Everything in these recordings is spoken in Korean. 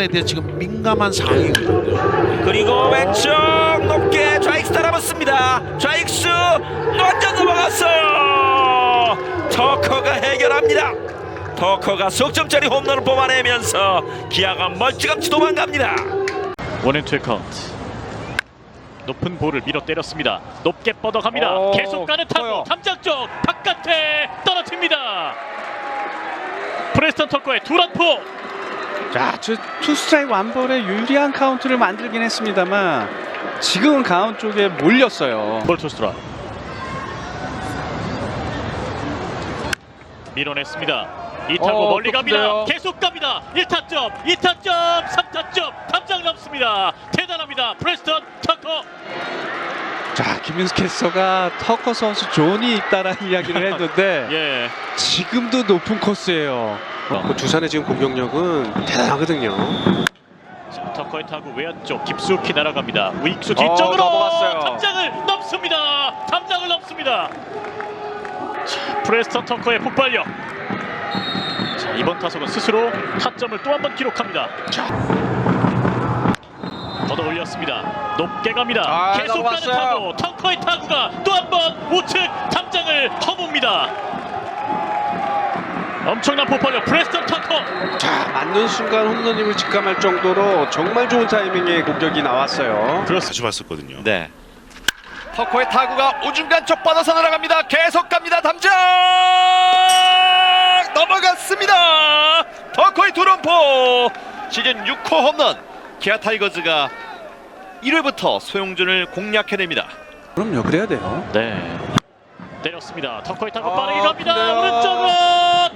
에 대해 지금 민감한 상황이거든요. 그리고 왼쪽 높게 좌익수 따라붙습니다. 좌익수 완전 넘어갔어요. 터커가 해결합니다. 터커가 석점짜리 홈런을 뽑아내면서 기아가 멀찌감치 도망갑니다. 원앤투의 카운트 높은 볼을 밀어 때렸습니다 높게 뻗어갑니다 오, 계속 가는 타구 커요. 담장 쪽 바깥에 떨어집니다 프레스턴 터커의 두란포 자, 저 투스트라이크 완볼에 유리한 카운트를 만들긴 했습니다만 지금은 가운 쪽에 몰렸어요. 볼 투스트라. 밀어냈습니다. 이 타구 어, 멀리 갑니다. 계속 갑니다. 1타점 2타점 3타점. 담장 넘습니다. 대단합니다. 프레스턴 자, 김윤수 캐스터가 터커 선수 존이 있다라는 이야기를 했는데 예 지금도 높은 코스예요. 그 두산의 지금 공격력은 대단하거든요. 자, 터커의 타구 외야 쪽 깊숙이 날아갑니다. 우익수 어, 뒤쪽으로 넘어갔어요. 담장을 넘습니다. 담장을 넘습니다. 자, 프레스턴 터커의 폭발력. 자, 이번 타석은 스스로 타점을 또 한 번 기록합니다. 자. 걷어 올렸습니다. 높게 갑니다. 아, 계속 가는. 타구. 터커의 타구가 또 한 번 우측 담장을 허뭅니다. 엄청난 폭발력 프레스턴 터커. 자, 맞는 순간 홈런임을 직감할 정도로 정말 좋은 타이밍의 공격이 나왔어요. 자주 봤었거든요. 네. 터커의 타구가 우중간 쪽 뻗어서 날아갑니다. 계속 갑니다. 담장 넘어갔습니다. 터커의 두런포 시즌 6호 홈런. 기아 타이거즈가 1회부터 소용준을 공략해냅니다. 그럼요, 그래야 돼요. 네. 때렸습니다. 터커의 타고 아, 빠르게 갑니다. 근데요. 오른쪽으로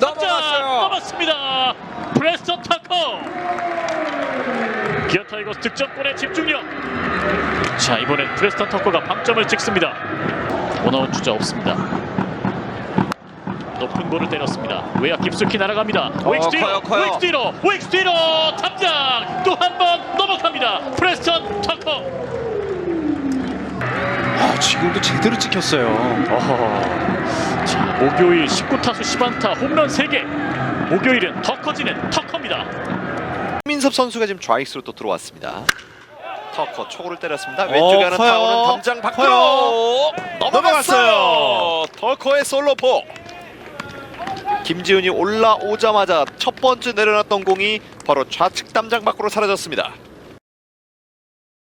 탑장 넘어갔어요. 넘었습니다. 프레스턴 타커. 기아 타이거스 득점권의 집중력. 자 이번엔 프레스턴 터커가 방점을 찍습니다. 원아웃 주자 없습니다. 높은 볼을 때렸습니다. 외야 깊숙이 날아갑니다. 웨익스 뒤로, 커요, 커요. 웨익스 뒤로, 웨익스 뒤로 탑장 또 한 번 넘어갑니다. 지금도 제대로 찍혔어요. 어허. 자, 목요일 19타수 10안타 홈런 3개. 목요일은 더 커지는 터커입니다. 민섭 선수가 지금 좌익수로 또 들어왔습니다. 터커 초구를 때렸습니다. 왼쪽에 하는 커요. 타구는 담장 밖으로 넘어갔어요. 터커의 솔로포. 김지훈이 올라오자마자 첫 번째 내려놨던 공이 바로 좌측 담장 밖으로 사라졌습니다.